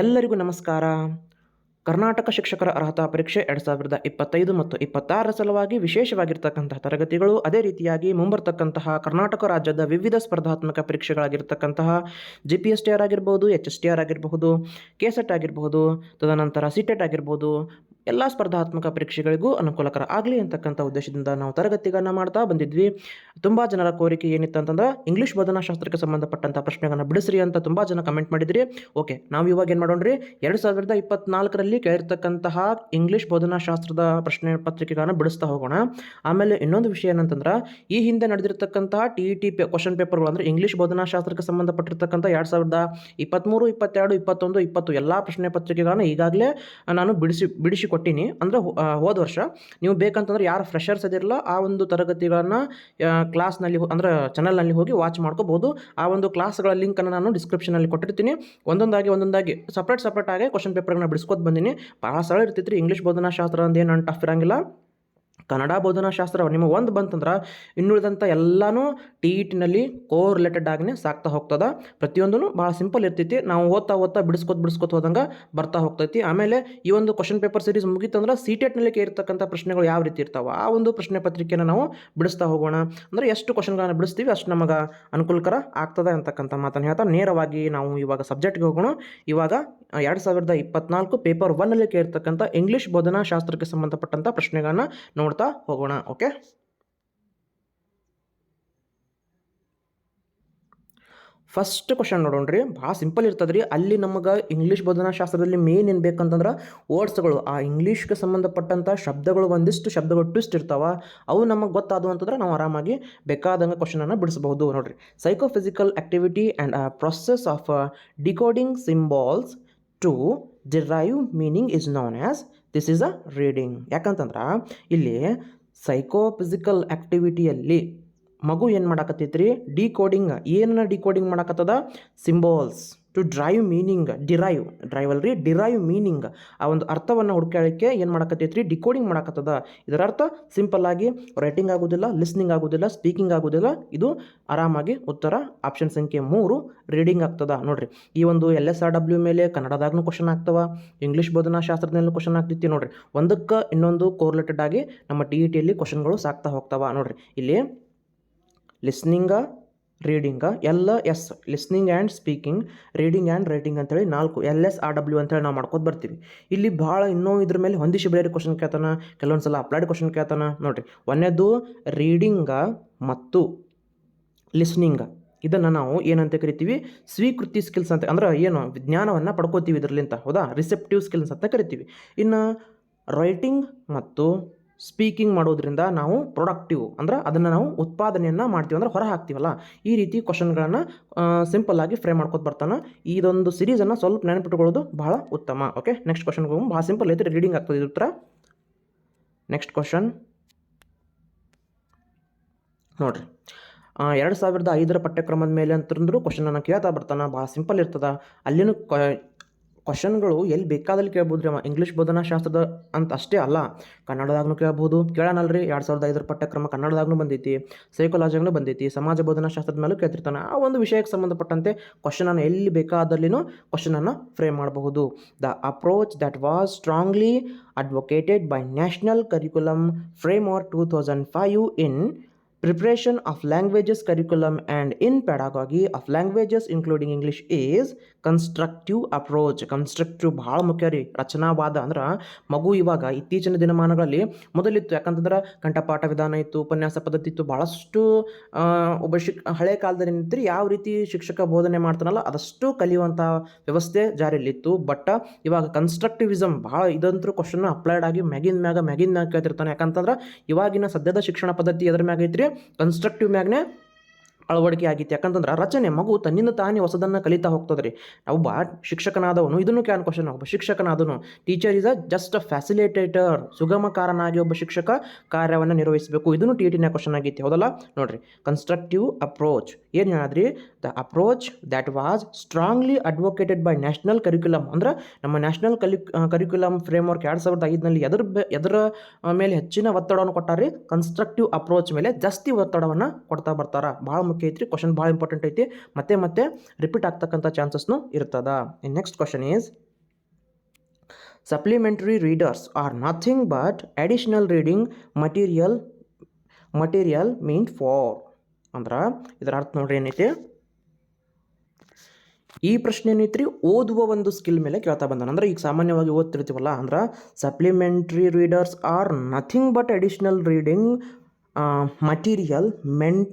ಎಲ್ಲರಿಗೂ ನಮಸ್ಕಾರ. ಕರ್ನಾಟಕ ಶಿಕ್ಷಕರ ಅರ್ಹತಾ ಪರೀಕ್ಷೆ ಎರಡು ಸಾವಿರದ ಇಪ್ಪತ್ತೈದು ಮತ್ತು ಇಪ್ಪತ್ತಾರರ ಸಲುವಾಗಿ ವಿಶೇಷವಾಗಿರ್ತಕ್ಕಂತಹ ತರಗತಿಗಳು, ಅದೇ ರೀತಿಯಾಗಿ ಮುಂಬರ್ತಕ್ಕಂತಹ ಕರ್ನಾಟಕ ರಾಜ್ಯದ ವಿವಿಧ ಸ್ಪರ್ಧಾತ್ಮಕ ಪರೀಕ್ಷೆಗಳಾಗಿರ್ತಕ್ಕಂತಹ G P S T R ಆಗಿರ್ಬೋದು ಎಚ್ ಎಸ್ ಟಿ ಆರ್ ಆಗಿರಬಹುದು ಕೆ ಸೆಟ್ ಆಗಿರಬಹುದು ತದನಂತರ ಸಿ ಟೆಟ್ ಆಗಿರ್ಬೋದು ಎಲ್ಲ ಸ್ಪರ್ಧಾತ್ಮಕ ಪರೀಕ್ಷೆಗಳಿಗೂ ಅನುಕೂಲಕರ ಆಗಲಿ ಅಂತಕ್ಕಂಥ ಉದ್ದೇಶದಿಂದ ನಾವು ತರಗತಿಗಳನ್ನು ಮಾಡ್ತಾ ಬಂದಿದ್ವಿ. ತುಂಬ ಜನರ ಕೋರಿಕೆ ಏನಿತ್ತು ಅಂತಂದ್ರೆ, ಇಂಗ್ಲೀಷ್ ಬೋಧನಾಶಾಸ್ತ್ರಕ್ಕೆ ಸಂಬಂಧಪಟ್ಟಂಥ ಪ್ರಶ್ನೆಗಳನ್ನು ಬಿಡಿಸ್ರಿ ಅಂತ ತುಂಬ ಜನ ಕಮೆಂಟ್ ಮಾಡಿದ್ರಿ. ಓಕೆ, ನಾವು ಇವಾಗ ಏನು ಮಾಡೋಣ್ರಿ? ಎರಡು ಸಾವಿರದ ಇಪ್ಪತ್ನಾಲ್ಕರಲ್ಲಿ ಕೇಳಿರ್ತಕ್ಕಂತಹ ಇಂಗ್ಲೀಷ್ ಬೋಧನಾಶಾಸ್ತ್ರದ ಪ್ರಶ್ನೆ ಪತ್ರಿಕೆಗಳನ್ನು ಬಿಡಿಸ್ತಾ ಹೋಗೋಣ. ಆಮೇಲೆ ಇನ್ನೊಂದು ವಿಷಯ ಏನಂತಂದ್ರೆ, ಈ ಹಿಂದೆ ನಡೆದಿರತಕ್ಕಂತಹ ಟಿ ಇ ಟಿ ಪೇ ಕ್ವಶನ್ ಪೇಪರ್ಗಳು ಅಂದರೆ ಇಂಗ್ಲೀಷ್ ಬೋಧನಾಶಾಸ್ತ್ರಕ್ಕೆ ಸಂಬಂಧಪಟ್ಟಿರ್ತಕ್ಕಂಥ ಎರಡು ಸಾವಿರದ ಇಪ್ಪತ್ತ್ಮೂರು ಇಪ್ಪತ್ತೆರಡು, ಇಪ್ಪತ್ತೊಂದು, ಇಪ್ಪತ್ತು ಎಲ್ಲ ಪ್ರಶ್ನೆ ಪತ್ರಿಕೆಗಳನ್ನು ಈಗಾಗಲೇ ನಾನು ಬಿಡಿಸಿ ಬಿಡಿಸಿ ಕೊಟ್ಟೀನಿ. ಅಂದರೆ ಹೋದ ವರ್ಷ ನೀವು ಬೇಕಂತಂದ್ರೆ ಯಾರು ಫ್ರೆಷರ್ಸ್ ಅದಿರಲ್ಲ, ಆ ಒಂದು ತರಗತಿಗಳನ್ನು ಕ್ಲಾಸ್ನಲ್ಲಿ ಅಂದರೆ ಚಾನಲ್ನಲ್ಲಿ ಹೋಗಿ ವಾಚ್ ಮಾಡ್ಕೋಬೋದು. ಆ ಒಂದು ಕ್ಲಾಸ್ಗಳ ಲಿಂಕನ್ನು ನಾನು ಡಿಸ್ಕ್ರಿಪ್ಷನಲ್ಲಿ ಕೊಟ್ಟಿರ್ತೀನಿ. ಒಂದೊಂದಾಗಿ ಒಂದೊಂದಾಗಿ ಸಪ್ರೇಟ್ ಸಪ್ರೇಟ್ ಆಗಿ ಕ್ವಶನ್ ಪೇಪರ್ಗಳನ್ನ ಬಿಡಿಸ್ಕೊತ ಬಂದಿನಿ. ಭಾಳ ಸರಳ ಇರ್ತೈತ್ರಿ. ಇಂಗ್ಲೀಷ್ ಬೋಧನಾಶಾಸ್ತ್ರ ಏನು ಟಫ್ ಇರಂಗಿಲ್ಲ. ಕನ್ನಡ ಬೋಧನಾಶಾಸ್ತ್ರ ನಿಮಗೆ ಒಂದು ಬಂತಂದ್ರೆ ಇನ್ನುಳಿದಂಥ ಎಲ್ಲನೂ ಟಿ ಇ ಟಿನಲ್ಲಿ ಕೋ ರಿಲೇಟೆಡ್ ಆಗಿನೇ ಸಾಕ್ತಾ ಹೋಗ್ತದ. ಪ್ರತಿಯೊಂದೂ ಭಾಳ ಸಿಂಪಲ್ ಇರ್ತೈತಿ. ನಾವು ಓದ್ತಾ ಓದ್ತಾ ಬಿಡಿಸ್ಕೊತ ಬಿಡಿಸ್ಕೊತ ಹೋದಂಗೆ ಬರ್ತಾ ಹೋಗ್ತೈತಿ. ಆಮೇಲೆ ಈ ಒಂದು ಕ್ವಶನ್ ಪೇಪರ್ ಸೀರೀಸ್ ಮುಗಿತಂದ್ರೆ ಸಿ ಟೆಟ್ನಲ್ಲಿ ಇರ್ತಕ್ಕಂಥ ಪ್ರಶ್ನೆಗಳು ಯಾವ ರೀತಿ ಇರ್ತಾವೆ? ಆ ಒಂದು ಪ್ರಶ್ನೆ ಪತ್ರಿಕೆನ ನಾವು ಬಿಡಿಸ್ತಾ ಹೋಗೋಣ. ಅಂದರೆ ಎಷ್ಟು ಕ್ವಶನ್ಗಳನ್ನು ಬಿಡಿಸ್ತೀವಿ ಅಷ್ಟು ನಮಗೆ ಅನುಕೂಲಕರ ಆಗ್ತದೆ ಅಂತಕ್ಕಂಥ ಮಾತನ್ನು ಹೇಳ್ತಾ ನೇರವಾಗಿ ನಾವು ಇವಾಗ ಸಬ್ಜೆಕ್ಟ್ಗೆ ಹೋಗೋಣ. ಇವಾಗ ಎರಡು ಸಾವಿರದ ಇಪ್ಪತ್ನಾಲ್ಕು ಪೇಪರ್ ಒನ್ನಲ್ಲಿ ಕೇಳಿರ್ತಕ್ಕಂಥ ಇಂಗ್ಲೀಷ್ ಬೋಧನಾಶಾಸ್ತ್ರಕ್ಕೆ ಸಂಬಂಧಪಟ್ಟಂಥ ಪ್ರಶ್ನೆಗಳನ್ನ ನೋಡ್ತಾ ಹೋಗೋಣ, ಓಕೆ? ಫಸ್ಟ್ ಕ್ವಶನ್ ರೀ ಭಾಳ ಸಿಂಪಲ್ ಇರ್ತದೆ ರೀ ಅಲ್ಲಿ ನಮಗೆ ಇಂಗ್ಲೀಷ್ ಬೋಧನಾಶಾಸ್ತ್ರದಲ್ಲಿ ಮೇನ್ ಏನು ಬೇಕಂತಂದ್ರೆ ವರ್ಡ್ಸ್ಗಳು ಆ ಇಂಗ್ಲೀಷ್ಗೆ ಸಂಬಂಧಪಟ್ಟಂಥ ಶಬ್ದಗಳು ಒಂದಿಷ್ಟು ಶಬ್ದಗಳು ಟ್ವಿಸ್ಟ್ ಇರ್ತಾವ. ಅವು ನಮಗೆ ಗೊತ್ತಾದವು ಅಂತಂದ್ರೆ ನಾವು ಆರಾಮಾಗಿ ಬೇಕಾದಂಗೆ ಕ್ವಶನನ್ನು ಬಿಡಿಸಬಹುದು ನೋಡ್ರಿ. Psychophysical activity and process of decoding symbols to derive meaning is known as this is a reading ಯಾಕಂತಂದ್ರೆ ಇಲ್ಲಿ ಸೈಕೋಫಿಸಿಕಲ್ ಆ್ಯಕ್ಟಿವಿಟಿಯಲ್ಲಿ ಮಗು ಏನು ಮಾಡಾಕತ್ತೈತ್ರಿ? ಡಿಕೋಡಿಂಗ್ ಏನನ್ನ decoding ಮಾಡಾಕತ್ತದ? Symbols to drive meaning derive drive ಅಲ್ರಿ? ಡಿರೈವ್ ಮೀನಿಂಗ್ ಆ ಒಂದು ಅರ್ಥವನ್ನು ಹುಡ್ಕೊಳ್ಳಿಕ್ಕೆ ಏನು ಮಾಡಾಕತ್ತೈತ್ರಿ? ಡಿಕೋಡಿಂಗ್ ಮಾಡಕತ್ತದ. ಇದರ ಅರ್ಥ ಸಿಂಪಲ್ ಆಗಿ ರೈಟಿಂಗ್ ಆಗೋದಿಲ್ಲ ಲಿಸ್ನಿಂಗ್ ಆಗೋದಿಲ್ಲ ಸ್ಪೀಕಿಂಗ್ ಆಗೋದಿಲ್ಲ. ಇದು ಆರಾಮಾಗಿ ಉತ್ತರ ಆಪ್ಷನ್ ಸಂಖ್ಯೆ ಮೂರು ರೀಡಿಂಗ್ ಆಗ್ತದ. ನೋಡ್ರಿ, ಈ ಒಂದು ಎಲ್ ಎಸ್ ಆರ್ ಡಬ್ಲ್ಯೂ ಮೇಲೆ ಕನ್ನಡದಾಗೂ ಕ್ವಶನ್ ಆಗ್ತವ ಇಂಗ್ಲೀಷ್ ಬೋಧನಾಶಾಸ್ತ್ರದಲ್ಲೂ ಕ್ವಶನ್ ಆಗ್ತೈತಿ ನೋಡ್ರಿ. ಒಂದಕ್ಕೆ ಇನ್ನೊಂದು ಕೋರ್ಲೆಟೆಡ್ ಆಗಿ ನಮ್ಮ ಟಿ ಇ ಟಿಯಲ್ಲಿ ಕ್ವಶನ್ಗಳು ಸಾಕ್ತಾ ಹೋಗ್ತಾವ ನೋಡ್ರಿ. ಇಲ್ಲಿ ಲಿಸ್ನಿಂಗ ರೀಡಿಂಗ ಎಲ್ಲ S listening and speaking reading and writing ಅಂತೇಳಿ ನಾಲ್ಕು ಎಲ್ ಎಸ್ ಆರ್ ಡಬ್ಲ್ಯೂ ಅಂತೇಳಿ ನಾವು ಮಾಡ್ಕೊತ ಬರ್ತೀವಿ. ಇಲ್ಲಿ ಭಾಳ ಇನ್ನೂ ಇದ್ರ ಮೇಲೆ ಹೊಂದಿಸಿ ಬೇರೆ ಕ್ವಶನ್ ಕೇಳ್ತಾನ ಕೆಲವೊಂದು ಸಲ ಅಪ್ಲೈಡ್ ಕ್ವಶನ್ ಕೇಳ್ತಾನ. ನೋಡಿರಿ ಒಂದೇದು ರೀಡಿಂಗ ಮತ್ತು ಲಿಸ್ನಿಂಗ ಇದನ್ನು ನಾವು ಏನಂತ ಕರಿತೀವಿ? ಸ್ವೀಕೃತಿ ಸ್ಕಿಲ್ಸ್ ಅಂತ, ಅಂದ್ರೆ ಏನು, ವಿಜ್ಞಾನವನ್ನು ಪಡ್ಕೋತೀವಿ ಇದರಲ್ಲಿಂತ, ಹೌದಾ? ರಿಸೆಪ್ಟಿವ್ ಸ್ಕಿಲ್ಸ್ ಅಂತ ಕರಿತೀವಿ. ಇನ್ನು ರೈಟಿಂಗ್ ಮತ್ತು ಸ್ಪೀಕಿಂಗ್ ಮಾಡೋದ್ರಿಂದ ನಾವು ಪ್ರೊಡಕ್ಟಿವ್ ಅಂದ್ರೆ ಅದನ್ನು ನಾವು ಉತ್ಪಾದನೆಯನ್ನು ಮಾಡ್ತೀವಿ, ಅಂದ್ರೆ ಹೊರ ಹಾಕ್ತೀವಲ್ಲ? ಈ ರೀತಿ ಕ್ವಶನ್ಗಳನ್ನು ಆಗಿ ಫ್ರೇಮ್ ಮಾಡ್ಕೊತ ಬರ್ತಾನೆ. ಇದೊಂದು ಸಿರೀಸನ್ನು ಸ್ವಲ್ಪ ನೆನಪಿಟ್ಕೊಳ್ಳೋದು ಬಹಳ ಉತ್ತಮ ಓಕೆ ನೆಕ್ಸ್ಟ್ ಕ್ವಶನ್ಗೆ ಹೋಗಿ ಭಾಳ ಸಿಂಪಲ್ ಐತೆ ರೀಡಿಂಗ್ ಆಗ್ತದೆ ಇದ್ರ ಉತ್ತರ. ನೆಕ್ಸ್ಟ್ ಕ್ವಶನ್ ನೋಡ್ರಿ. ಎರಡು ಸಾವಿರದ ಐದರ ಪಠ್ಯಕ್ರಮದ ಮೇಲೆ ಅಂತಂದ್ರೂ ಕ್ವಶನನ್ನು ಕೇಳ್ತಾ ಬರ್ತಾನೆ. ಭಾಳ ಸಿಂಪಲ್ ಇರ್ತದೆ. ಅಲ್ಲಿನೂ ಕ್ವಶನ್ಗಳು ಎಲ್ಲಿ ಬೇಕಾದಲ್ಲಿ ಕೇಳ್ಬೋದು ರೀ ಅವ? ಇಂಗ್ಲೀಷ್ ಬೋಧನಾಶಾಸ್ತ್ರದ ಅಂತ ಅಷ್ಟೇ ಅಲ್ಲ. ಕನ್ನಡದಾಗೂ ಕೇಳ್ಬೋದು. ಕೇಳೋಣಲ್ರಿ ಎರಡು ಸಾವಿರದ ಐದರ ಪಠ್ಯಕ್ರಮ ಕನ್ನಡದಾಗೂ ಬಂದೈತಿ. ಸೈಕಾಲಜಿಗೂ ಬಂದೈತಿ. ಸಮಾಜ ಬೋಧನಾಶಾಸ್ತ್ರದ ಮೇಲೂ ಕೇಳ್ತಿರ್ತಾನೆ. ಆ ಒಂದು ವಿಷಯಕ್ಕೆ ಸಂಬಂಧಪಟ್ಟಂತೆ ಕ್ವಶನನ್ನು ಎಲ್ಲಿ ಬೇಕಾದಲ್ಲಿನೂ ಕ್ವಶನನ್ನು ಫ್ರೇಮ್ ಮಾಡಬಹುದು. The approach that was strongly advocated by National Curriculum Framework two thousand five in preparation of languages, curriculum, and in pedagogy of languages, including english, is constructive approach constructive ಭಾಳ ಮುಖ್ಯ ರೀ. ರಚನಾವಾದ ಅಂದ್ರೆ ಮಗು ಇವಾಗ ಇತ್ತೀಚಿನ ದಿನಮಾನಗಳಲ್ಲಿ ಮೊದಲಿತ್ತು. ಯಾಕಂತಂದ್ರೆ ಕಂಠಪಾಠ ವಿಧಾನ ಇತ್ತು, ಉಪನ್ಯಾಸ ಪದ್ಧತಿ ಇತ್ತು ಭಾಳಷ್ಟು ಒಬ್ಬ ಶಿಕ್, ಹಳೆ ಕಾಲದಲ್ಲಿ ನಿಂತ್ರಿ ಯಾವ ರೀತಿ ಶಿಕ್ಷಕ ಬೋಧನೆ ಮಾಡ್ತಾನಲ್ಲ, ಅದಷ್ಟು ಕಲಿಯುವಂಥ ವ್ಯವಸ್ಥೆ ಜಾರಿಯಲ್ಲಿತ್ತು. ಬಟ್ ಇವಾಗ ಕನ್ಸ್ಟ್ರಕ್ಟಿವಿಸಮ್ ಭಾಳ ಇದಂತರೂ ಕ್ವಶನ್ ಅಪ್ಲೈಡ್ ಆಗಿ ಮ್ಯಾಗಿನ ಮ್ಯಾಗ ಮ್ಯಾಗಿನ ಮ್ಯಾಗ ಕೇಳ್ತಿರ್ತಾನೆ. ಯಾಕಂತಂದ್ರೆ ಇವಾಗಿನ ಸದ್ಯದ ಶಿಕ್ಷಣ ಪದ್ಧತಿ ಎದ್ರ ಮ್ಯಾಗ ಐತ್ರಿ ಕನ್ಸ್ಟ್ರಕ್ಟಿವ್ ಮ್ಯಾಗ್ನೇ ಅಳವಡಿಕೆ ಆಗಿತ್ತು. ಯಾಕಂತಂದ್ರೆ ರಚನೆ, ಮಗು ತನ್ನಿಂದ ತಾನೇ ಹೊಸದನ್ನು ಕಲಿತಾ ಹೋಗ್ತದೆ ರೀ ಒಬ್ಬ ಶಿಕ್ಷಕನಾದವನು, ಇದನ್ನು ಕ್ಯಾನ್ ಕ್ವಶನ್ ಒಬ್ಬ ಶಿಕ್ಷಕನಾದನು teacher is a just a facilitator ಸುಗಮಕಾರನಾಗಿ ಒಬ್ಬ ಶಿಕ್ಷಕ ಕಾರ್ಯವನ್ನು ನಿರ್ವಹಿಸಬೇಕು. ಇದನ್ನು ಟಿ ಟಿನ ಕ್ವಶನ್ ಆಗಿತ್ತು. ಹೌದಲ್ಲ ನೋಡ್ರಿ. ಕನ್ಸ್ಟ್ರಕ್ಟಿವ್ ಅಪ್ರೋಚ್ ಏನು ಹೇಳಿದ್ರಿ? The approach that was strongly advocated by National Curriculum ಅಂದ್ರೆ ನಮ್ಮ ನ್ಯಾಷನಲ್ ಕಲಿ ಕರಿಕ್ಯುಲಮ್ ಫ್ರೇಮ್ ವರ್ಕ್ ಎರಡು ಸಾವಿರದ ಐದನಲ್ಲಿ ಎದ್ರ ಎದುರ ಎದರ ಮೇಲೆ ಹೆಚ್ಚಿನ ಒತ್ತಡವನ್ನು ಕೊಟ್ಟಾರೆ ಕನ್ಸ್ಟ್ರಕ್ಟಿವ್ ಅಪ್ರೋಚ್ ಮೇಲೆ ಜಾಸ್ತಿ ಒತ್ತಡವನ್ನು ಕೊಡ್ತಾ ಬರ್ತಾರೆ. ಭಾಳ ಮುಖ್ಯ. ಐತ್ರಿ? ಕ್ವಶನ್ ಭಾಳ ಇಂಪಾರ್ಟೆಂಟ್ ಐತಿ. ಮತ್ತೆ ಮತ್ತೆ ರಿಪೀಟ್ ಆಗ್ತಕ್ಕಂಥ ಚಾನ್ಸಸ್ನು ಇರ್ತದ. Next question is supplementary readers are nothing but additional reading material material meant for ಅಂದ್ರೆ ಇದರ ಅರ್ಥ ನೋಡ್ರಿ ಏನೈತಿ? ಈ ಪ್ರಶ್ನೆ ಏನೈತ್ರಿ? ಓದುವ ಒಂದು ಸ್ಕಿಲ್ ಮೇಲೆ ಕೇಳ್ತಾ ಬಂದಾನ. ಅಂದ್ರೆ ಈಗ ಸಾಮಾನ್ಯವಾಗಿ ಓದ್ತಿರ್ತೀವಲ್ಲ, ಅಂದ್ರೆ supplementary readers are nothing but additional reading material meant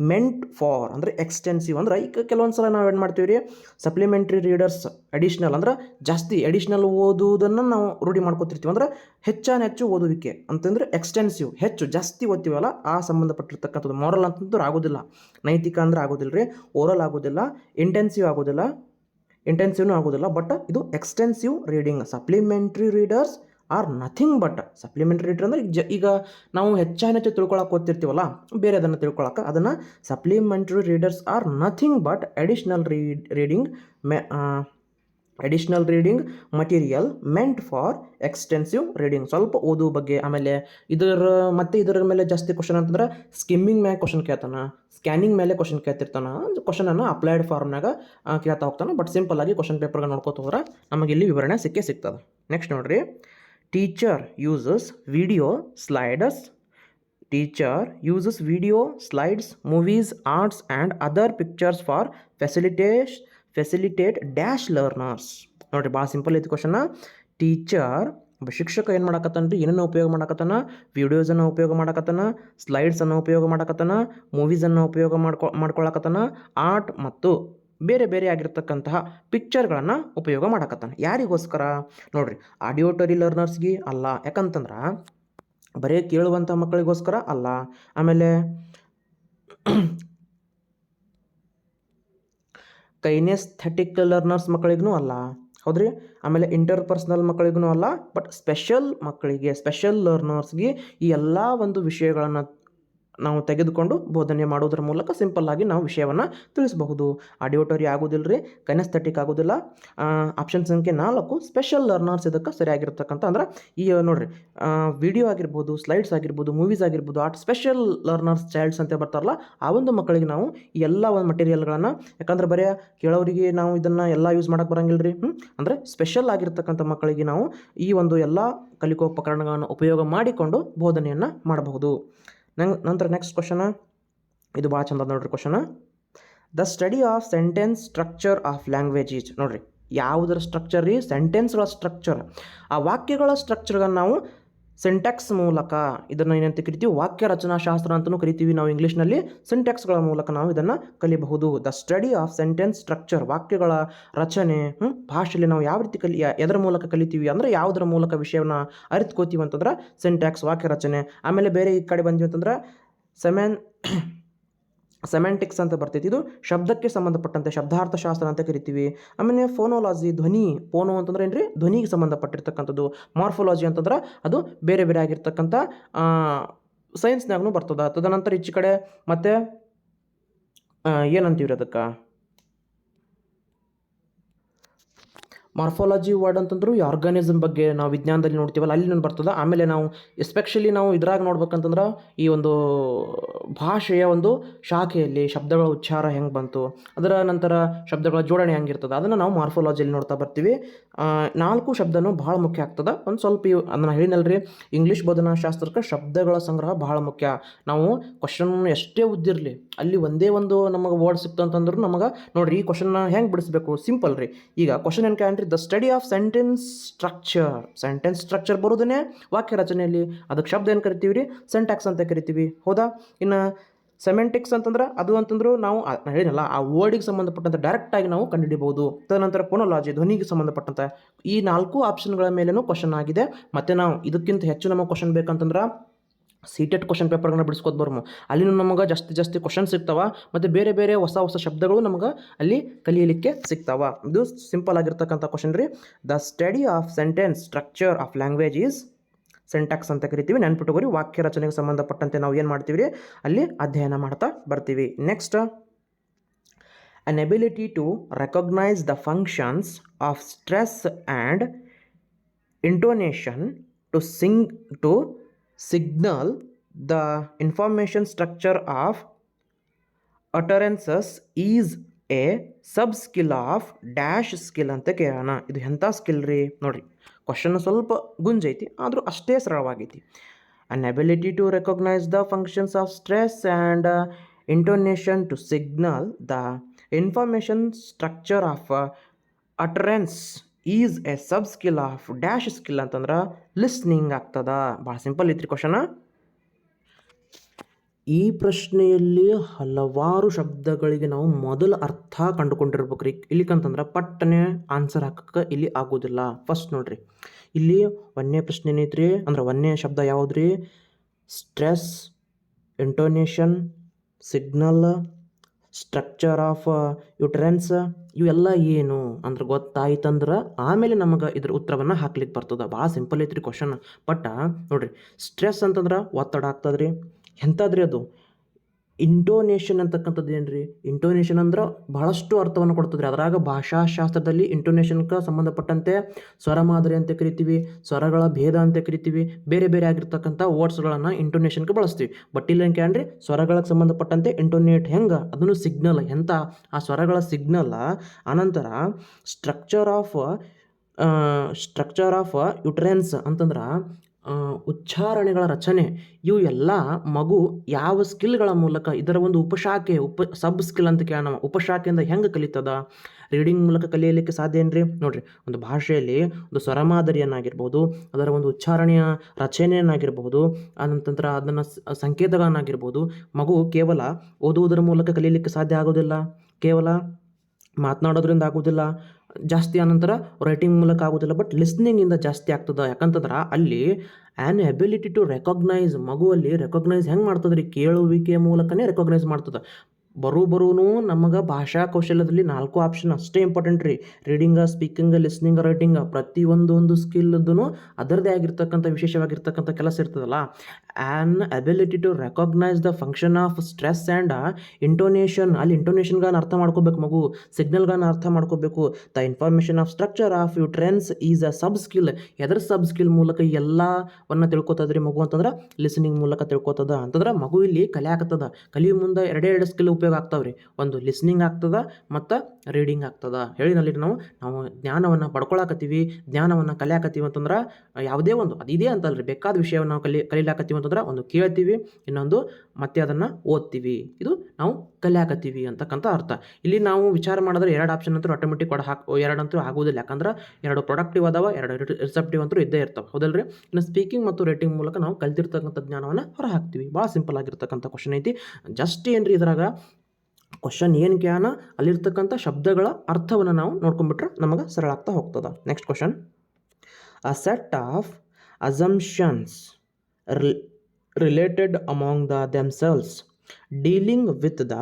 meant for ಅಂದರೆ ಎಕ್ಸ್ಟೆನ್ಸಿವ್ ಅಂದ್ರೆ ಈಗ ಕೆಲವೊಂದು ಸಲ ನಾವು ಏನು ಮಾಡ್ತೀವಿ ರೀ ಸಪ್ಲಿಮೆಂಟ್ರಿ ರೀಡರ್ಸ್ ಅಡಿಷ್ನಲ್ ಅಂದ್ರೆ ಜಾಸ್ತಿ ಅಡಿಷ್ನಲ್ ಓದುವುದನ್ನು ನಾವು ರೂಢಿ ಮಾಡ್ಕೊತಿರ್ತೀವಿ. ಅಂದ್ರೆ ಹೆಚ್ಚಾನ ಹೆಚ್ಚು ಓದುವಿಕೆ ಅಂತಂದ್ರೆ ಎಕ್ಸ್ಟೆನ್ಸಿವ್ ಹೆಚ್ಚು, ಜಾಸ್ತಿ ಓದ್ತೀವಲ್ಲ ಆ ಸಂಬಂಧಪಟ್ಟಿರ್ತಕ್ಕಂಥದ್ದು. ಮಾರಲ್ ಅಂತಂದ್ರೆ ಆಗೋದಿಲ್ಲ. ನೈತಿಕ ಅಂದ್ರೆ ಆಗೋದಿಲ್ಲ ರೀ ಓರಲ್ ಆಗೋದಿಲ್ಲ. ಇಂಟೆನ್ಸಿವ್ ಆಗೋದಿಲ್ಲ. ಇಂಟೆನ್ಸಿವ್ನೂ ಆಗೋದಿಲ್ಲ. ಬಟ್ ಇದು extensive reading supplementary readers are nothing but supplementary reader ಅಂದರೆ ಜ ಈಗ ನಾವು ಹೆಚ್ಚಾನ ಹೆಚ್ಚು ತಿಳ್ಕೊಳಕ್ಕೆ ಓದ್ತಿರ್ತೀವಲ್ಲ, ಬೇರೆ ಅದನ್ನು ತಿಳ್ಕೊಳಕ್ಕೆ ಅದನ್ನು supplementary readers are nothing but additional read reading me additional reading material meant for extensive reading ಸ್ವಲ್ಪ ಓದು ಬಗ್ಗೆ, ಆಮೇಲೆ ಇದರ ಮತ್ತೆ ಇದರ ಮೇಲೆ ಜಾಸ್ತಿ ಕ್ವಶನ್ ಅಂತಂದ್ರೆ ಸ್ಕಿಮ್ಮಿಂಗ್ ಮ್ಯಾಗ ಕ್ವಶನ್ ಕೇಳ್ತಾನೆ ಸ್ಕ್ಯಾನಿಂಗ್ ಮೇಲೆ ಕ್ವಶನ್ ಕೇಳ್ತಿರ್ತಾನ ಕ್ವಶನನ್ನು ಅಪ್ಲೈಡ್ ಫಾರ್ಮ್ನಾಗ ಕೇಳ್ತಾ ಹೋಗ್ತಾನೆ ಬಟ್ ಸಿಂಪಲ್ ಆಗಿ ಕ್ವಶನ್ ಪೇಪರ್ಗೆ ನೋಡ್ಕೋತ ಹೋದ್ರೆ ನಮಗೆ ಇಲ್ಲಿ ವಿವರಣೆ ಸಿಕ್ಕೇ ಸಿಗ್ತದೆ. ನೆಕ್ಸ್ಟ್ ನೋಡ್ರಿ. Teacher uses video sliders teacher uses video slides movies arts and other pictures for facilitate facilitate dash learners ನೋಡಿರಿ, ಭಾಳ ಸಿಂಪಲ್ ಐತಿ ಕ್ವಶನ ಟೀಚರ್ ಒಬ್ಬ ಶಿಕ್ಷಕ ಏನು ಮಾಡಕತ್ತಾನ ರೀ? ಏನನ್ನು ಉಪಯೋಗ ಮಾಡಕತ್ತಾನ? ವಿಡಿಯೋಸನ್ನು ಉಪಯೋಗ ಮಾಡಕತ್ತಾನ? ಸ್ಲೈಡ್ಸನ್ನು ಉಪಯೋಗ ಮಾಡಕತ್ತಾನ? ಮೂವೀಸನ್ನು ಉಪಯೋಗ ಮಾಡ್ಕೊ, ಮಾಡ್ಕೊಳಕತ್ತಾನ? ಆರ್ಟ್ ಮತ್ತು ಬೇರೆ ಬೇರೆ ಆಗಿರ್ತಕ್ಕಂತಹ ಪಿಕ್ಚರ್ಗಳನ್ನು ಉಪಯೋಗ ಮಾಡಕತ್ತಾನೆ. ಯಾರಿಗೋಸ್ಕರ? ನೋಡ್ರಿ ಆಡಿಯೋಟರಿ ಲರ್ನರ್ಸ್ಗೆ ಅಲ್ಲ. ಯಾಕಂತಂದ್ರೆ, ಬರೀ ಕೇಳುವಂಥ ಮಕ್ಕಳಿಗೋಸ್ಕರ ಅಲ್ಲ. ಆಮೇಲೆ ಕೈನೆಸ್ಥೆಟಿಕ್ ಲರ್ನರ್ಸ್ ಮಕ್ಕಳಿಗೂ ಅಲ್ಲ. ಹೌದ್ರಿ? ಆಮೇಲೆ ಇಂಟರ್ ಪರ್ಸ್ನಲ್ ಮಕ್ಕಳಿಗೂ ಅಲ್ಲ. ಬಟ್ ಸ್ಪೆಷಲ್ ಮಕ್ಕಳಿಗೆ ಸ್ಪೆಷಲ್ ಲರ್ನರ್ಸ್ಗೆ ಈ ಎಲ್ಲ ಒಂದು ವಿಷಯಗಳನ್ನು ನಾವು ತೆಗೆದುಕೊಂಡು ಬೋಧನೆ ಮಾಡೋದ್ರ ಮೂಲಕ ಸಿಂಪಲ್ ಆಗಿ ನಾವು ವಿಷಯವನ್ನು ತಿಳಿಸಬಹುದು. ಆಡಿಯೋಟರಿ ಆಗೋದಿಲ್ಲ ರೀ ಕೈನಸ್ಥೆಟಿಕ್ ಆಗೋದಿಲ್ಲ ಆಪ್ಷನ್ ಸಂಖ್ಯೆ ನಾಲ್ಕು ಸ್ಪೆಷಲ್ ಲರ್ನರ್ಸ್ ಇದಕ್ಕೆ ಸರಿಯಾಗಿರ್ತಕ್ಕಂಥ ಅಂದ್ರೆ ಈ, ನೋಡ್ರಿ ವಿಡಿಯೋ ಆಗಿರ್ಬೋದು ಸ್ಲೈಡ್ಸ್ ಆಗಿರ್ಬೋದು ಮೂವೀಸ್ ಆಗಿರ್ಬೋದು ಆರ್ಟ್ ಸ್ಪೆಷಲ್ ಲರ್ನರ್ಸ್ ಚೈಲ್ಡ್ಸ್ ಅಂತ ಬರ್ತಾರಲ್ಲ, ಆ ಒಂದು ಮಕ್ಕಳಿಗೆ ನಾವು ಎಲ್ಲ ಒಂದು ಮಟೀರಿಯಲ್ಗಳನ್ನು ಯಾಕಂದ್ರೆ ಬರೀ ಕೇಳೋರಿಗೆ ನಾವು ಇದನ್ನು ಎಲ್ಲ ಯೂಸ್ ಮಾಡೋಕೆ ಬರಂಗಿಲ್ಲ ರೀ ಅಂದರೆ ಸ್ಪೆಷಲ್ ಆಗಿರ್ತಕ್ಕಂಥ ಮಕ್ಕಳಿಗೆ ನಾವು ಈ ಒಂದು ಎಲ್ಲ ಕಲಿಕೋಪಕರಣಗಳನ್ನು ಉಪಯೋಗ ಮಾಡಿಕೊಂಡು ಬೋಧನೆಯನ್ನು ಮಾಡಬಹುದು. ನಂಗೆ, ನಂತರ ನೆಕ್ಸ್ಟ್ ಕ್ವಶನ ಇದು ಭಾಳ ಚಂದ ನೋಡ್ರಿ question the study of sentence structure of language is ನೋಡ್ರಿ, ಯಾವುದರ ಸ್ಟ್ರಕ್ಚರ್ ರೀ? ಸೆಂಟೆನ್ಸ್ಗಳ ಸ್ಟ್ರಕ್ಚರ್ ಆ ವಾಕ್ಯಗಳ ಸ್ಟ್ರಕ್ಚರ್ಗಳನ್ನು ನಾವು ಸಿಂಟ್ಯಾಕ್ಸ್ ಮೂಲಕ ಇದನ್ನು ಏನಂತ ಕರಿತೀವಿ? ವಾಕ್ಯ ರಚನಾ ಶಾಸ್ತ್ರ ಅಂತಲೂ ಕರಿತೀವಿ ನಾವು ಇಂಗ್ಲೀಷ್ನಲ್ಲಿ. ಸಿಂಟ್ಯಾಕ್ಸ್ಗಳ ಮೂಲಕ ನಾವು ಇದನ್ನು ಕಲಿಬಹುದು. The study of sentence structure ವಾಕ್ಯಗಳ ರಚನೆ ಭಾಷೆಯಲ್ಲಿ ನಾವು ಯಾವ ರೀತಿ ಕಲಿ, ಎದರ ಮೂಲಕ ಕಲಿತೀವಿ ಅಂದರೆ ಯಾವುದರ ಮೂಲಕ ವಿಷಯವನ್ನು ಅರಿತ್ಕೋತೀವಿ ಅಂತಂದ್ರೆ ಸಿಂಟ್ಯಾಕ್ಸ್ ವಾಕ್ಯ ರಚನೆ. ಆಮೇಲೆ ಬೇರೆ ಈ ಕಡೆ ಬಂದ್ವಿ ಅಂತಂದ್ರೆ ಸೆಮೆನ್ ಸೆಮೆಂಟಿಕ್ಸ್ ಅಂತ ಬರ್ತೈತಿ. ಇದು ಶಬ್ದಕ್ಕೆ ಸಂಬಂಧಪಟ್ಟಂತೆ ಶಬ್ದಾರ್ಥಶಾಸ್ತ್ರ ಅಂತ ಕರಿತೀವಿ. ಆಮೇಲೆ ಫೋನೋಲಾಜಿ ಧ್ವನಿ ಫೋನೋ ಅಂತಂದ್ರೆ ಏನ್ರಿ? ಧ್ವನಿಗೆ ಸಂಬಂಧಪಟ್ಟಿರ್ತಕ್ಕಂಥದ್ದು. ಮಾರ್ಫೋಲಾಜಿ ಅಂತಂದ್ರೆ ಅದು ಬೇರೆ ಬೇರೆ ಆಗಿರ್ತಕ್ಕಂಥ ಸೈನ್ಸ್ನಾಗೂ ಬರ್ತದೆ. ತದನಂತರ ಈಚೆ ಕಡೆ ಮತ್ತೆ ಏನಂತೀವ್ರಿ ಅದಕ್ಕೆ? ಮಾರ್ಫಾಲಜಿ ವರ್ಡ್ ಅಂತಂದ್ರು ಈ ಆರ್ಗಾನಿಸಮ್ ಬಗ್ಗೆ ನಾವು ವಿಜ್ಞಾನದಲ್ಲಿ ನೋಡ್ತೀವಲ್ಲ, ಅಲ್ಲಿ ಬರ್ತದೆ. ಆಮೇಲೆ ನಾವು ಎಸ್ಪೆಷಲಿ ನಾವು ಇದ್ರಾಗ ನೋಡ್ಬೇಕಂತಂದ್ರೆ ಈ ಒಂದು ಭಾಷೆಯ ಒಂದು ಶಾಖೆಯಲ್ಲಿ ಶಬ್ದಗಳ ಉಚ್ಚಾರ ಹೆಂಗೆ ಬಂತು, ಅದರ ನಂತರ ಶಬ್ದಗಳ ಜೋಡಣೆ ಹೆಂಗಿರ್ತದೆ ಅದನ್ನು ನಾವು ಮಾರ್ಫಾಲಜಿಯಲ್ಲಿ ನೋಡ್ತಾ ಬರ್ತೀವಿ. ನಾಲ್ಕು ಶಬ್ದನೂ ಭಾಳ ಮುಖ್ಯ ಆಗ್ತದೆ. ಒಂದು ಸ್ವಲ್ಪ ಅದನ್ನು ಹೇಳಿನಲ್ರಿ, ಇಂಗ್ಲೀಷ್ ಬೋಧನಾ ಶಾಸ್ತ್ರಕ್ಕೆ ಶಬ್ದಗಳ ಸಂಗ್ರಹ ಭಾಳ ಮುಖ್ಯ. ನಾವು ಕ್ವಶನ್ ಎಷ್ಟೇ ಉದ್ದಿರಲಿ, ಅಲ್ಲಿ ಒಂದೇ ಒಂದು ನಮಗೆ ವರ್ಡ್ ಸಿಕ್ತು ಅಂತಂದ್ರು ನಮಗೆ ನೋಡ್ರಿ ಈ ಕ್ವಶನ್ನ ಹೆಂಗೆ ಬಿಡಿಸ್ಬೇಕು? ಸಿಂಪಲ್ ರೀ. ಈಗ ಕ್ವಶನ್ ಏನು ಕೇಳ್ರಿ the study of sentence structure sentence structure ಬರೋದನ್ನೇ ವಾಕ್ಯ ರಚನೆಯಲ್ಲಿ ಅದಕ್ಕೆ ಶಬ್ದ ಏನು ಕರಿತೀವಿ ರೀ ಸೆಂಟ್ಯಾಕ್ಸ್ ಅಂತ ಕರಿತೀವಿ. ಹೌದಾ? ಇನ್ನು ಸೆಮೆಂಟಿಕ್ಸ್ ಅಂತಂದ್ರೆ ಅದು ಅಂತಂದ್ರು ನಾವು ಹೇಳಿನಲ್ಲ ಆ ವರ್ಡಿಗೆ ಸಂಬಂಧಪಟ್ಟಂತೆ ಡೈರೆಕ್ಟಾಗಿ ನಾವು ಕಂಡುಹಿಡಿಬಹುದು ತದನಂತರ ಫೋನೋಲಾಜಿ ಧ್ವನಿಗೆ ಸಂಬಂಧಪಟ್ಟಂತೆ ಈ ನಾಲ್ಕು ಆಪ್ಷನ್ಗಳ ಮೇಲೇನೂ ಕ್ವಶನ್ ಆಗಿದೆ. ಮತ್ತು ನಾವು ಇದಕ್ಕಿಂತ ಹೆಚ್ಚು ನಮಗೆ ಕ್ವಶನ್ ಬೇಕಂತಂದ್ರೆ ಸೀಟೆಡ್ ಕ್ವಶನ್ ಪೇಪರ್ಗಳನ್ನ ಬಿಡಿಸ್ಕೋದು ಬರ್ಮು. ಅಲ್ಲಿನೂ ನಮಗೆ ಜಾಸ್ತಿ ಜಾಸ್ತಿ ಕ್ವಶನ್ ಸಿಗ್ತಾವ, ಮತ್ತು ಬೇರೆ ಬೇರೆ ಹೊಸ ಹೊಸ ಶಬ್ದಗಳು ನಮಗೆ ಅಲ್ಲಿ ಕಲಿಯಲಿಕ್ಕೆ ಸಿಗ್ತಾವ. ಇದು ಸಿಂಪಲ್ ಆಗಿರ್ತಕ್ಕಂಥ ಕ್ವಶನ್ ರೀ. The study of sentence structure of language is syntax ಅಂತ ಕರಿತೀವಿ. ನೆನ್ಪಿಟ್ಟುಕೋರಿ ವಾಕ್ಯ ರಚನೆಗೆ ಸಂಬಂಧಪಟ್ಟಂತೆ ನಾವು ಏನು ಮಾಡ್ತೀವಿ ರೀ ಅಲ್ಲಿ ಅಧ್ಯಯನ ಮಾಡ್ತಾ ಬರ್ತೀವಿ. Next an ability to recognise the functions of stress and intonation to sing to signal the information structure of utterances is a sub skill of dash skill ಅಂತ ಕೇಳೋಣ. ಇದು ಎಂಥ ಸ್ಕಿಲ್ ರೀ? ನೋಡಿರಿ, ಕ್ವಶನ್ ಸ್ವಲ್ಪ ಗುಂಜೈತಿ, ಆದರೂ ಅಷ್ಟೇ ಸರಳವಾಗೈತಿ. An ability to recognise the functions of stress and intonation to signal the information structure of utterances is a sub skill of dash skill ಅಂತಂದ್ರೆ ಲಿಸ್ನಿಂಗ್ ಆಗ್ತದ. ಭಾಳ ಸಿಂಪಲ್ ಐತ್ರಿ ಕ್ವಶನ. ಈ ಪ್ರಶ್ನೆಯಲ್ಲಿ ಹಲವಾರು ಶಬ್ದಗಳಿಗೆ ನಾವು ಮೊದಲು ಅರ್ಥ ಕಂಡುಕೊಂಡಿರ್ಬೇಕು ರೀ ಇಲ್ಲಿಕಂತಂದ್ರೆ ಪಟ್ಟನೆ ಆನ್ಸರ್ ಹಾಕಕ್ಕೆ ಇಲ್ಲಿ ಆಗೋದಿಲ್ಲ. ಫಸ್ಟ್ ನೋಡ್ರಿ. ಇಲ್ಲಿ ಒಂದನೇ ಪ್ರಶ್ನೆ ಏನೈತ್ರಿ? ಅಂದ್ರೆ ಒಂದನೇ ಶಬ್ದ ಯಾವ್ದು stress intonation signal structure of utterances ಇವೆಲ್ಲ ಏನು ಅಂದ್ರೆ ಗೊತ್ತಾಯ್ತಂದ್ರೆ ಆಮೇಲೆ ನಮಗೆ ಇದ್ರ ಉತ್ತರವನ್ನು ಹಾಕ್ಲಿಕ್ಕೆ ಬರ್ತದೆ. ಭಾಳ ಸಿಂಪಲ್ ಐತ್ರಿ ಕ್ವಶನ್ ಬಟ್ ನೋಡ್ರಿ ಸ್ಟ್ರೆಸ್ ಅಂತಂದ್ರೆ ಒತ್ತಡ ಆಗ್ತದ್ರಿ. ಎಂಥದ್ರಿ ಅದು? ಇಂಟೋನೇಷನ್ ಅಂತಕ್ಕಂಥದ್ದು ಏನ್ರಿ? ರೀ ಇಂಟೋನೇಷನ್ ಅಂದ್ರೆ ಬಹಳಷ್ಟು ಅರ್ಥವನ್ನು ಕೊಡ್ತದೆ ಅದರಾಗ ಭಾಷಾಶಾಸ್ತ್ರದಲ್ಲಿ ಇಂಟೋನೇಷನ್ಗೆ ಸಂಬಂಧಪಟ್ಟಂತೆ ಸ್ವರ ಮಾದರಿ ಅಂತ ಕರಿತೀವಿ, ಸ್ವರಗಳ ಭೇದ ಅಂತ ಕರಿತೀವಿ, ಬೇರೆ ಬೇರೆ ಆಗಿರ್ತಕ್ಕಂಥ ವರ್ಡ್ಸ್ಗಳನ್ನು ಇಂಟೋನೇಷನ್ಗೆ ಬಳಸ್ತೀವಿ. ಬಟ್ ಇಲ್ಲಿ ಏನು ಕ್ಯಾನ್ರಿ ಸ್ವರಗಳಿಗೆ ಸಂಬಂಧಪಟ್ಟಂತೆ ಇಂಟೋನೇಟ್ ಹೆಂಗೆ? ಅದನ್ನು ಸಿಗ್ನಲ್ ಎಂಥ ಆ ಸ್ವರಗಳ ಸಿಗ್ನಲ್ ಅನಂತರ structure of structure of utterances ಅಂತಂದ್ರೆ ಉಚ್ಚಾರಣೆಗಳ ರಚನೆ, ಇವು ಎಲ್ಲ ಮಗು ಯಾವ ಸ್ಕಿಲ್ಗಳ ಮೂಲಕ, ಇದರ ಒಂದು ಉಪಶಾಖೆ, ಉಪ ಸಬ್ ಸ್ಕಿಲ್ ಅಂತ ಕೇಳೋಣ ನಾವು. ಉಪಶಾಖೆಯಿಂದ ಹೆಂಗೆ ಕಲಿತದ ರೀಡಿಂಗ್ ಮೂಲಕ ಕಲಿಯಲಿಕ್ಕೆ ಸಾಧ್ಯ ಏನು ರೀ ನೋಡಿರಿ, ಒಂದು ಭಾಷೆಯಲ್ಲಿ ಒಂದು ಸ್ವರಮಾದರಿಯನ್ನಾಗಿರ್ಬೋದು ಅದರ ಒಂದು ಉಚ್ಚಾರಣೆಯ ರಚನೆಯನ್ನಾಗಿರ್ಬೋದು, ಅನಂತರ ಅದನ್ನು ಸಂಕೇತಗಳನ್ನಾಗಿರ್ಬೋದು, ಮಗು ಕೇವಲ ಓದುವುದರ ಮೂಲಕ ಕಲಿಯಲಿಕ್ಕೆ ಸಾಧ್ಯ ಆಗೋದಿಲ್ಲ, ಕೇವಲ ಮಾತನಾಡೋದ್ರಿಂದ ಆಗೋದಿಲ್ಲ ಜಾಸ್ತಿ ಆನಂತರ ರೈಟಿಂಗ್ ಮೂಲಕ ಆಗೋದಿಲ್ಲ ಬಟ್ ಲಿಸ್ನಿಂಗಿಂದ ಜಾಸ್ತಿ ಆಗ್ತದೆ. ಯಾಕಂತಂದ್ರೆ ಅಲ್ಲಿ ಆ್ಯನ್ ಎಬಿಲಿಟಿ ಟು ರೆಕಗ್ನೈಸ್ ಮಗುವಲ್ಲಿ ರೆಕಗ್ನೈಸ್ ಹೆಂಗೆ ಮಾಡ್ತದೆ ಕೇಳುವಿಕೆ ಮೂಲಕನೇ ರೆಕಗ್ನೈಸ್ ಮಾಡ್ತದೆ. ಬರು ಬರೂನು ನಮಗೆ ಭಾಷಾ ಕೌಶಲ್ಯದಲ್ಲಿ ನಾಲ್ಕು ಆಪ್ಷನ್ ಅಷ್ಟೇ ಇಂಪಾರ್ಟೆಂಟ್ ರೀ. ರೀಡಿಂಗ ಸ್ಪೀಕಿಂಗ್ ಲಿಸ್ನಿಂಗ್ ರೈಟಿಂಗ್ ಪ್ರತಿಯೊಂದು ಒಂದು ಸ್ಕಿಲ್ದು ಅದರದೇ ಆಗಿರ್ತಕ್ಕಂಥ ವಿಶೇಷವಾಗಿರ್ತಕ್ಕಂಥ ಕೆಲಸ ಇರ್ತದಲ್ಲ. An ability to recognise the function of stress and intonation ಅಲ್ಲಿ ಇಂಟೋನೇಷನ್ಗಳನ್ನು ಅರ್ಥ ಮಾಡ್ಕೋಬೇಕು ಮಗು. ಸಿಗ್ನಲ್ಗಳನ್ನು ಅರ್ಥ ಮಾಡ್ಕೋಬೇಕು. The information of structure of utterances is a sub skill ಎದ್ರ ಸಬ್ ಸ್ಕಿಲ್ ಮೂಲಕ ಎಲ್ಲವನ್ನು ತಿಳ್ಕೊತದ್ರಿ ಮಗು ಅಂತಂದ್ರೆ ಲಿಸ್ನಿಂಗ್ ಮೂಲಕ ತಿಳ್ಕೊತದ. ಅಂತಂದ್ರೆ ಮಗು ಇಲ್ಲಿ ಕಲಿಯಾಕತ್ತದ. ಕಲಿಯೋ ಮುಂದೆ ಎರಡೇ ಎರಡು ಸ್ಕಿಲ್ ಉಪಯೋಗ ಆಗ್ತಾವ್ರಿ. ಒಂದು ಲಿಸ್ನಿಂಗ್ ಆಗ್ತದ ಮತ್ತು ರೀಡಿಂಗ್ ಆಗ್ತದ? ಹೇಳಿನಲ್ಲಿ ನಾವು ನಾವು ಜ್ಞಾನವನ್ನು ಪಡ್ಕೊಳಕತ್ತೀವಿ, ಜ್ಞಾನವನ್ನು ಕಲಿಯಾಕತ್ತೀವಿ ಅಂತಂದ್ರೆ ಯಾವುದೇ ಒಂದು, ಅದು ಅದಿದೆ ಅಂತಲ್ರಿ, ಬೇಕಾದ ವಿಷಯವನ್ನು ನಾವು ಕಲಿ, ಕಲಿಲಾಕತ್ತೀವಿ ಅಂತಂದ್ರೆ ಒಂದು ಕೇಳ್ತೀವಿ, ಇನ್ನೊಂದು ಮತ್ತೆ ಅದನ್ನು ಓದ್ತೀವಿ. ಇದು ನಾವು ಕಲಿಯಾಕತ್ತೀವಿ ಅಂತಕ್ಕಂಥ ಅರ್ಥ. ಇಲ್ಲಿ ನಾವು ವಿಚಾರ ಮಾಡಿದ್ರೆ ಎರಡು ಆಪ್ಷನ್ ಅಂತೂ ಆಟೋಮೆಟಿಕ್ ಕೊಡ ಎರಡು ಎರಡಂತೂ ಆಗೋದಿಲ್ಲ. ಯಾಕಂದ್ರೆ ಎರಡು ಪ್ರೊಡಕ್ಟಿವ್ ಅದಾವ, ಎರಡು ರಿಸೆಪ್ಟಿವ್ ಅಂತೂ ಇದ್ದೇ ಇರ್ತಾವೆ. ಹೌದಲ್ರಿ? ಇನ್ನು ಸ್ಪೀಕಿಂಗ್ ಮತ್ತು ರೇಟಿಂಗ್ ಮೂಲಕ ನಾವು ಕಲ್ತಿರ್ತಕ್ಕಂಥ ಜ್ಞಾನವನ್ನು ಹೊರ ಹಾಕ್ತೀವಿ ಭಾಳ ಸಿಂಪಲ್ ಆಗಿರ್ತಕ್ಕಂಥ ಕ್ವಶನ್ ಐತಿ. ಜಸ್ಟ್ ಏನ್ರಿ ಇದ್ರಾಗ ಕ್ವಶನ್ ಏನು ಕ್ಯಾನ ಅಲ್ಲಿರ್ತಕ್ಕಂಥ ಶಬ್ದಗಳ ಅರ್ಥವನ್ನು ನಾವು ನೋಡ್ಕೊಂಡ್ಬಿಟ್ರೆ ನಮಗೆ ಸರಳ ಆಗ್ತಾ ಹೋಗ್ತದೆ. Next question a set of assumptions related among the themselves dealing with the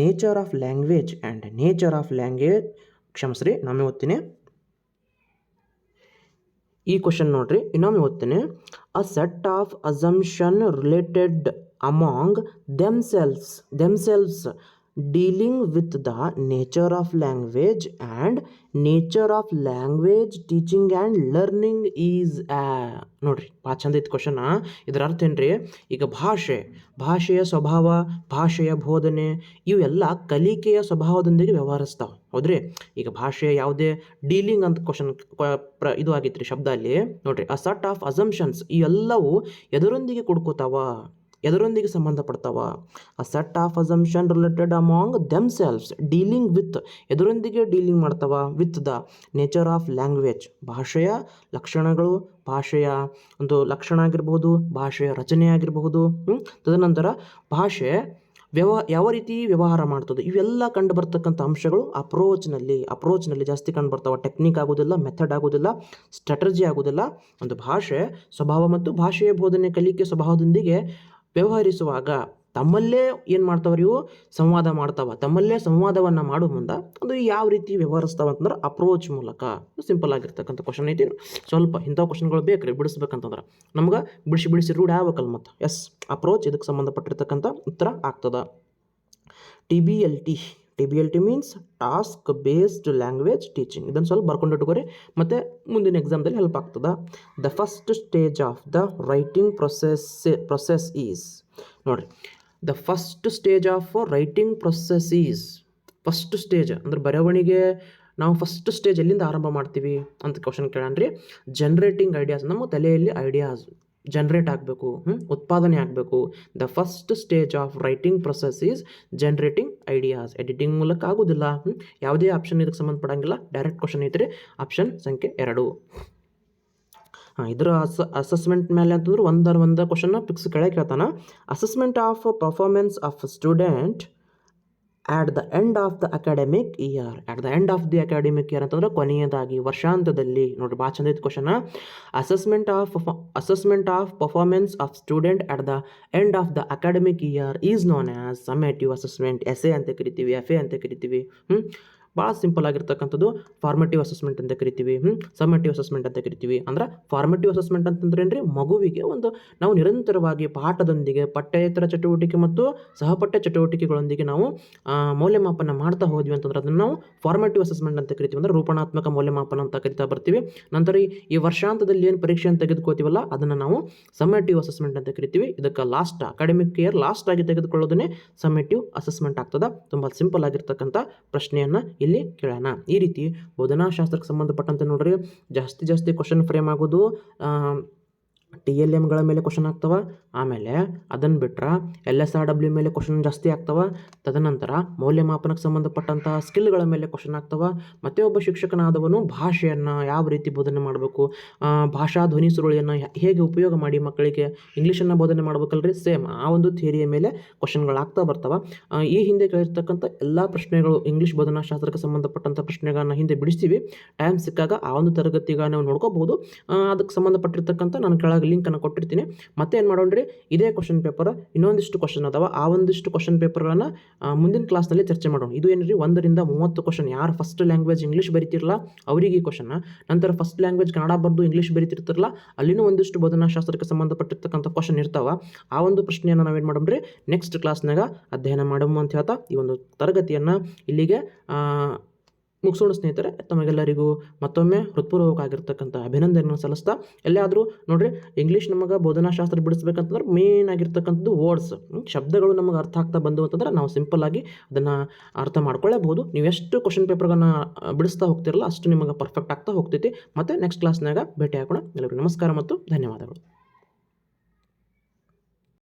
nature of language and nature of language ಕ್ಷಮಿಸ್ರಿ, ನಾನು ಓದ್ತೀನಿ. ಈ ಕ್ವಶನ್ ನೋಡ್ರಿ ಇನ್ನೊಮ್ಮೆ ಓದ್ತೀನಿ. A set of assumption related among themselves themselves with the nature of language and nature of language teaching and learning is ಆ ನೋಡ್ರಿ ಭಾಳ ಚಂದ ಇತ್ತು ಕ್ವಶನ ಇದರ ಅರ್ಥ ಏನ್ರಿ? ಈಗ ಭಾಷೆ, ಭಾಷೆಯ ಸ್ವಭಾವ, ಭಾಷೆಯ ಬೋಧನೆ, ಇವೆಲ್ಲ ಕಲಿಕೆಯ ಸ್ವಭಾವದೊಂದಿಗೆ ವ್ಯವಹರಿಸ್ತಾವೆ. ಹೌದ್ರಿ? ಈಗ ಭಾಷೆ ಯಾವುದೇ ಡೀಲಿಂಗ್ ಅಂತ ಕ್ವಶನ್ ಇದು ಆಗಿತ್ತು ರೀ ಶಬ್ದ ಅಲ್ಲಿ. ನೋಡ್ರಿ ಅ ಸಟ್ ಆಫ್ ಅಸಂಪ್ಷನ್ಸ್ ಇವೆಲ್ಲವೂ ಎದರೊಂದಿಗೆ ಕುಡ್ಕೋತಾವ. ಎದರೊಂದಿಗೆ ಸಂಬಂಧಪಡ್ತಾವ a set of assumption related among themselves dealing with ಎದರೊಂದಿಗೆ dealing ಮಾಡ್ತಾವ. With the nature of language ಭಾಷೆಯ ಲಕ್ಷಣಗಳು ಭಾಷೆಯ ಒಂದು ಲಕ್ಷಣ ಆಗಿರ್ಬೋದು ಭಾಷೆಯ ರಚನೆ ಆಗಿರಬಹುದು ತದನಂತರ ಭಾಷೆ ವ್ಯವ, ಯಾವ ರೀತಿ ವ್ಯವಹಾರ ಮಾಡ್ತದೆ, ಇವೆಲ್ಲ ಕಂಡು ಬರ್ತಕ್ಕಂಥ ಅಂಶಗಳು ಅಪ್ರೋಚ್ನಲ್ಲಿ ಅಪ್ರೋಚ್ನಲ್ಲಿ ಜಾಸ್ತಿ ಕಂಡು ಬರ್ತಾವೆ ಟೆಕ್ನಿಕ್ ಆಗೋದಿಲ್ಲ ಮೆಥಡ್ ಆಗೋದಿಲ್ಲ ಸ್ಟ್ರಾಟಜಿ ಆಗೋದಿಲ್ಲ. ಒಂದು ಭಾಷೆ ಸ್ವಭಾವ ಮತ್ತು ಭಾಷೆಯ ಬೋಧನೆ ಕಲಿಕೆ ಸ್ವಭಾವದೊಂದಿಗೆ ವ್ಯವಹರಿಸುವಾಗ ತಮ್ಮಲ್ಲೇ ಏನು ಮಾಡ್ತಾವ್ರಿ ಇವು ಸಂವಾದ ಮಾಡ್ತಾವ. ತಮ್ಮಲ್ಲೇ ಸಂವಾದವನ್ನು ಮಾಡೋ ಮುಂದೆ ಅದು ಯಾವ ರೀತಿ ವ್ಯವಹರಿಸ್ತಾವ ಅಂತಂದ್ರೆ ಅಪ್ರೋಚ್ ಮೂಲಕ. ಸಿಂಪಲ್ ಆಗಿರ್ತಕ್ಕಂಥ ಕ್ವಶನ್ ಐತಿ. ಸ್ವಲ್ಪ ಇಂಥ ಕ್ವಶನ್ಗಳು ಬೇಕು ರೀ ಬಿಡಿಸ್ಬೇಕಂತಂದ್ರೆ. ನಮ್ಗೆ ಬಿಡಿಸಿ ಬಿಡಿಸಿ ರೂಢಿ ಆಗ್ಬೇಕಲ್ಲ ಮತ್ತು. ಎಸ್ ಅಪ್ರೋಚ್ ಇದಕ್ಕೆ ಸಂಬಂಧಪಟ್ಟಿರ್ತಕ್ಕಂಥ ಉತ್ತರ ಆಗ್ತದೆ. T B L T T B L T means task based language teaching ಇದನ್ನು ಸ್ವಲ್ಪ ಬರ್ಕೊಂಡು ಇಟ್ಕೋರಿ, ಮತ್ತು ಮುಂದಿನ ಎಕ್ಸಾಮ್ದಲ್ಲಿ ಹೆಲ್ಪ್ ಆಗ್ತದ. The first stage of the writing process process is ನೋಡಿರಿ. The first stage of writing process is first stage ಅಂದ್ರೆ ಬರವಣಿಗೆ, ನಾವು ಫಸ್ಟ್ ಸ್ಟೇಜ್ ಎಲ್ಲಿಂದ ಆರಂಭ ಮಾಡ್ತೀವಿ ಅಂತ ಕ್ವಶನ್ ಕೇಳಣ್ರಿ. ಜನ್ರೇಟಿಂಗ್ ಐಡಿಯಾಸ್ ನಮ್ಮ ತಲೆಯಲ್ಲಿ ಐಡಿಯಾಸ್ ಜನ್ರೇಟ್ ಆಗಬೇಕು ಉತ್ಪಾದನೆ ಆಗಬೇಕು. The first stage of writing process is generating ideas editing ಮೂಲಕ ಆಗೋದಿಲ್ಲ? ಯಾವುದೇ ಆಪ್ಷನ್ ಇದಕ್ಕೆ ಸಂಬಂಧಪಡಂಗಿಲ್ಲ. ಡೈರೆಕ್ಟ್ ಕ್ವಶನ್ ಐತ್ರಿ ಆಪ್ಷನ್ ಸಂಖ್ಯೆ ಎರಡು. ಹಾಂ, ಇದರ ಅಸ ಅಸೆಸ್ಮೆಂಟ್ ಮೇಲೆ ಅಂತಂದ್ರೆ ಒಂದರ ಒಂದು ಕ್ವಶನ್ನ ಫಿಕ್ಸ್ ಕೆಳಗೆ ಕೇಳ್ತಾನೆ. Assessment of performance of student at the end of the academic year at the end of the academic year ಅಂತಂದ್ರೆ ಕೊನೆಯದಾಗಿ ವರ್ಷಾಂತದಲ್ಲಿ ನೋಡಿ ಭಾಳ ಚಂದ ಇತ್ತು question assessment of assessment of performance of student at the end of the academic year is known as summative assessment S A ಅಂತ ಕರಿತೀವಿ F A ಅಂತ ಕರಿತೀವಿ. ಹ್ಞೂ ಭಾಳ ಸಿಂಪಲ್ ಆಗಿರ್ತಕ್ಕಂಥದ್ದು ಫಾರ್ಮೇಟಿವ್ ಅಸೆಸ್ಮೆಂಟ್ ಅಂತ ಕರಿತೀವಿ ಹ್ಞೂ ಸಮೇಟಿವ್ ಅಸೆಸ್ಮೆಂಟ್ ಅಂತ ಕರಿತೀವಿ. ಅಂದ್ರೆ ಫಾರ್ಮೇಟಿವ್ ಅಸೆಸ್ಮೆಂಟ್ ಅಂತಂದ್ರೆ ರೀ ಮಗುವಿಗೆ ಒಂದು ನಾವು ನಿರಂತರವಾಗಿ ಪಾಠದೊಂದಿಗೆ, ಪಠ್ಯೇತರ ಚಟುವಟಿಕೆ ಮತ್ತು ಸಹಪಠ್ಯ ಚಟುವಟಿಕೆಗಳೊಂದಿಗೆ ನಾವು ಮೌಲ್ಯಮಾಪನ ಮಾಡ್ತಾ ಹೋದ್ವಿ ಅಂತಂದ್ರೆ ಅದನ್ನು ನಾವು ಫಾರ್ಮೇಟಿವ್ ಅಸೆಸ್ಮೆಂಟ್ ಅಂತ ಕರಿತೀವಿ. ಅಂದ್ರೆ ರೂಪಣಾತ್ಮಕ ಮೌಲ್ಯಮಾಪನ ಅಂತ ಕರಿತಾ ಬರ್ತೀವಿ. ನಂತರ ಈ ವರ್ಷಾಂತದಲ್ಲಿ ಏನು ಪರೀಕ್ಷೆಯನ್ನು ತೆಗೆದುಕೋತೀವಲ್ಲ, ಅದನ್ನು ನಾವು ಸಮೇಟಿವ್ ಅಸೆಸ್ಮೆಂಟ್ ಅಂತ ಕರಿತೀವಿ. ಇದಕ್ಕೆ ಲಾಸ್ಟ್ ಅಕಾಡೆಮಿಕ್ ಇಯರ್ ಲಾಸ್ಟ್ ಆಗಿ ತೆಗೆದುಕೊಳ್ಳೋದನ್ನೇ ಸಮೇಟಿವ್ ಅಸೆಸ್ಮೆಂಟ್ ಆಗ್ತದೆ. ತುಂಬ ಸಿಂಪಲ್ ಆಗಿರ್ತಕ್ಕಂಥ ಪ್ರಶ್ನೆಯನ್ನು ಇಲ್ಲಿ ಕೇಳೋಣ. ಈ ರೀತಿ ಬೋಧನಾಶಾಸ್ತ್ರಕ್ಕೆ ಸಂಬಂಧಪಟ್ಟಂತೆ ನೋಡ್ರಿ ಜಾಸ್ತಿ ಜಾಸ್ತಿ ಕ್ವಶನ್ ಫ್ರೇಮ್ ಆಗೋದು ಟಿ ಎಲ್ ಎಮ್ಗಳ ಮೇಲೆ ಕ್ವಶನ್ ಆಗ್ತವೆ. ಆಮೇಲೆ ಅದನ್ನು ಬಿಟ್ರೆ ಎಲ್ ಎಸ್ ಆರ್ ಡಬ್ಲ್ಯೂ ಮೇಲೆ ಕ್ವಶನ್ ಜಾಸ್ತಿ ಆಗ್ತವೆ. ತದನಂತರ ಮೌಲ್ಯಮಾಪನಕ್ಕೆ ಸಂಬಂಧಪಟ್ಟಂತಹ ಸ್ಕಿಲ್ಗಳ ಮೇಲೆ ಕ್ವಶನ್ ಆಗ್ತವೆ. ಮತ್ತೆ ಒಬ್ಬ ಶಿಕ್ಷಕನಾದವನು ಭಾಷೆಯನ್ನು ಯಾವ ರೀತಿ ಬೋಧನೆ ಮಾಡಬೇಕು? ಭಾಷಾ ಧ್ವನಿ ಸುರುಳಿಯನ್ನು ಹೇಗೆ ಉಪಯೋಗ ಮಾಡಿ ಮಕ್ಕಳಿಗೆ? ಇಂಗ್ಲೀಷನ್ನು ಬೋಧನೆ ಮಾಡ್ಬೇಕಲ್ರಿ? ಸೇಮ್ ಆ ಒಂದು ಥಿಯರಿಯ ಮೇಲೆ ಕ್ವಶನ್ಗಳಾಗ್ತಾ ಬರ್ತವೆ. ಈ ಹಿಂದೆ ಕೇಳಿರ್ತಕ್ಕಂಥ ಎಲ್ಲ ಪ್ರಶ್ನೆಗಳು ಇಂಗ್ಲೀಷ್ ಬೋಧನಾಶಾಸ್ತ್ರಕ್ಕೆ ಸಂಬಂಧಪಟ್ಟಂಥ ಪ್ರಶ್ನೆಗಳನ್ನ ಹಿಂದೆ ಬಿಡಿಸ್ತೀವಿ. ಟೈಮ್ ಸಿಕ್ಕಾಗ ಆ ಒಂದು ತರಗತಿಗ ನಾವು ನೋಡ್ಕೋಬಹುದು ಅದಕ್ಕೆ ಸಂಬಂಧಪಟ್ಟಿರ್ತಕ್ಕಂಥ ನಾನು ಕೆಳಗೆ ಲಿಂಕನ್ನು ಕೊಟ್ಟಿರ್ತೀನಿ. ಮತ್ತೆ ಏನು ಮಾಡೋಣ್ರಿ? ಇದೇ ಕ್ವಶನ್ ಪೇಪರ್ ಇನ್ನೊಂದಿಷ್ಟು ಕ್ವಶನ್ ಅದಾವ. ಆ ಒಂದಿಷ್ಟು ಕ್ವಶನ್ ಪೇಪರ್ಗಳನ್ನು ಮುಂದಿನ ಕ್ಲಾಸ್ನಲ್ಲಿ ಚರ್ಚೆ ಮಾಡೋಣ. ಇದು ಏನ್ರಿ? ಒಂದರಿಂದ ಮೂವತ್ತು ಕ್ವಶನ್ ಯಾರು ಫಸ್ಟ್ ಲ್ಯಾಂಗ್ವೇಜ್ ಇಂಗ್ಲೀಷ್ ಬರೀತಿರಲ್ಲ ಅವರಿಗೆ ಈ ಕ್ವಶನ್ ನಂತರ ಫಸ್ಟ್ ಲ್ಯಾಂಗ್ವೇಜ್ ಕನ್ನಡ ಬರೆದು ಇಂಗ್ಲೀಷ್ ಬರೀತಿರ್ತಾರಲ್ಲ ಅಲ್ಲಿನೂ ಒಂದಿಷ್ಟು ಬೋಧನಾಶಾಸ್ತ್ರಕ್ಕೆ ಸಂಬಂಧಪಟ್ಟಿರ್ತಕ್ಕಂಥ ಕ್ವಶನ್ ಇರ್ತಾವ. ಆ ಒಂದು ಪ್ರಶ್ನೆಯನ್ನು ನಾವೇನು ಮಾಡೋಣ್ರಿ? ನೆಕ್ಸ್ಟ್ ಕ್ಲಾಸ್ನಾಗ ಅಧ್ಯಯನ ಮಾಡಮು ಅಂತ ಹೇಳ್ತಾ ಈ ಒಂದು ತರಗತಿಯನ್ನು ಇಲ್ಲಿಗೆ ಮುಗಿಸೋಣ ಸ್ನೇಹಿತರೆ, ತಮಗೆಲ್ಲರಿಗೂ ಮತ್ತೊಮ್ಮೆ ಹೃತ್ಪೂರ್ವಕವಾಗಿರ್ತಕ್ಕಂಥ ಅಭಿನಂದನೆಯನ್ನು ಸಲ್ಲಿಸ್ತಾ ಎಲ್ಲಾದರೂ ನೋಡ್ರಿ ಇಂಗ್ಲೀಷ್ ನಮಗೆ ಬೋಧನಾಶಾಸ್ತ್ರ ಬಿಡಿಸ್ಬೇಕಂತಂದ್ರೆ ಮೇನ್ ಆಗಿರ್ತಕ್ಕಂಥದ್ದು ವರ್ಡ್ಸ್ ಶಬ್ದಗಳು ನಮಗೆ ಅರ್ಥ ಆಗ್ತಾ ಬಂದು ಅಂತಂದ್ರೆ ನಾವು ಸಿಂಪಲ್ ಆಗಿ ಅದನ್ನು ಅರ್ಥ ಮಾಡ್ಕೊಳ್ಳಬಹುದು ನೀವು ಎಷ್ಟು ಕ್ವಶನ್ ಪೇಪರ್ಗಳನ್ನ ಬಿಡಿಸ್ತಾ ಹೋಗ್ತಿರಲ್ಲ ಅಷ್ಟು ನಿಮಗೆ ಪರ್ಫೆಕ್ಟ್ ಆಗ್ತಾ ಹೋಗ್ತೈತಿ. ಮತ್ತು ನೆಕ್ಸ್ಟ್ ಕ್ಲಾಸ್ನಾಗ ಭೇಟಿ ಹಾಕೋಣ. ಎಲ್ಲರಿಗೂ ನಮಸ್ಕಾರ ಮತ್ತು ಧನ್ಯವಾದಗಳು.